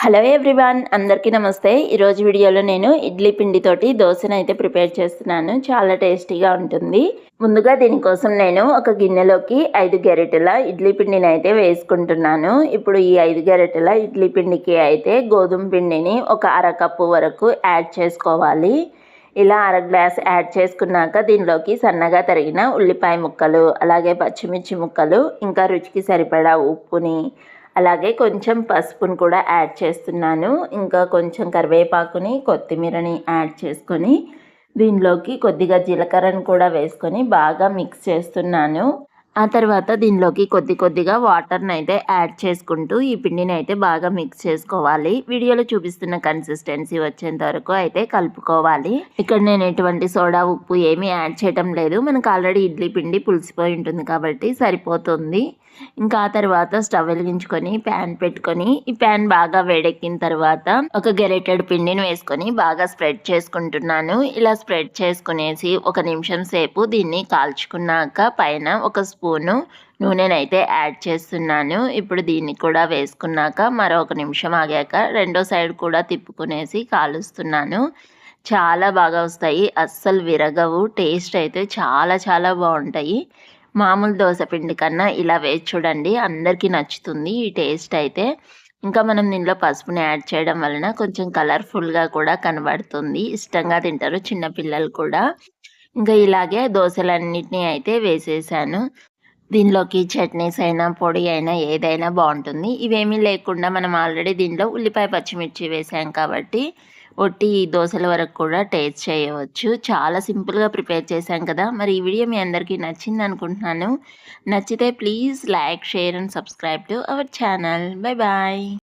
Hello everyone అందరికీ నమస్తే. ఈరోజు వీడియోలో నేను ఇడ్లీ పిండితోటి దోశను అయితే ప్రిపేర్ చేస్తున్నాను. చాలా టేస్టీగా ఉంటుంది. ముందుగా దీనికోసం నేను ఒక గిన్నెలోకి ఐదు గెరెటల ఇడ్లీ పిండిని అయితే వేసుకుంటున్నాను. ఇప్పుడు ఈ ఐదు గెరెటల ఇడ్లీ పిండికి అయితే గోధుమ పిండిని ఒక అరకప్పు వరకు యాడ్ చేసుకోవాలి. ఇలా అర గ్లాస్ యాడ్ చేసుకున్నాక దీనిలోకి సన్నగా తరిగిన ఉల్లిపాయ ముక్కలు అలాగే పచ్చిమిర్చి ముక్కలు ఇంకా రుచికి సరిపడా ఉప్పుని అలాగే కొంచెం పసుపును కూడా యాడ్ చేస్తున్నాను. ఇంకా కొంచెం కరివేపాకుని కొత్తిమీరని యాడ్ చేసుకొని దీనిలోకి కొద్దిగా జీలకర్రను కూడా వేసుకొని బాగా మిక్స్ చేస్తున్నాను. ఆ తర్వాత దీనిలోకి కొద్ది కొద్దిగా వాటర్ని అయితే యాడ్ చేసుకుంటూ ఈ పిండిని అయితే బాగా మిక్స్ చేసుకోవాలి. వీడియోలో చూపిస్తున్న కన్సిస్టెన్సీ వచ్చేంత వరకు అయితే కలుపుకోవాలి. ఇక్కడ నేను ఎటువంటి సోడా ఉప్పు ఏమీ యాడ్ చేయటం లేదు. మనకు ఆల్రెడీ ఇడ్లీ పిండి పులిసిపోయి ఉంటుంది కాబట్టి సరిపోతుంది. ఇంకా ఆ తర్వాత స్టవ్ వెలిగించుకొని ప్యాన్ పెట్టుకొని ఈ ప్యాన్ బాగా వేడెక్కిన తర్వాత ఒక గెరెటెడ్ పిండిని వేసుకొని బాగా స్ప్రెడ్ చేసుకుంటున్నాను. ఇలా స్ప్రెడ్ చేసుకునేసి ఒక నిమిషం సేపు దీన్ని కాల్చుకున్నాక పైన ఒక స్పూను నూనెనైతే యాడ్ చేస్తున్నాను. ఇప్పుడు దీన్ని కూడా వేసుకున్నాక మరొక నిమిషం ఆగాక రెండో సైడ్ కూడా తిప్పుకునేసి కాలుస్తున్నాను. చాలా బాగా వస్తాయి. అస్సలు విరగవు. టేస్ట్ అయితే చాలా చాలా బాగుంటాయి. మామూలు దోశ పిండి కన్నా ఇలా వేసి చూడండి. అందరికీ నచ్చుతుంది ఈ టేస్ట్ అయితే. ఇంకా మనం దీనిలో పసుపుని యాడ్ చేయడం వలన కొంచెం కలర్ఫుల్గా కూడా కనబడుతుంది. ఇష్టంగా తింటారు చిన్నపిల్లలు కూడా. ఇంకా ఇలాగే దోశలన్నిటినీ అయితే వేసేసాను. దీనిలోకి చట్నీస్ అయినా పొడి అయినా ఏదైనా బాగుంటుంది. ఇవేమీ లేకుండా మనం ఆల్రెడీ దీనిలో ఉల్లిపాయ పచ్చిమిర్చి వేసాం కాబట్టి ఒట్టి దోశల వరకు కూడా టేస్ట్ చేయవచ్చు. చాలా సింపుల్గా ప్రిపేర్ చేశాం కదా. మరి ఈ వీడియో మీ అందరికీ నచ్చింది అనుకుంటున్నాను. నచ్చితే please like share and subscribe to our channel. Bye bye.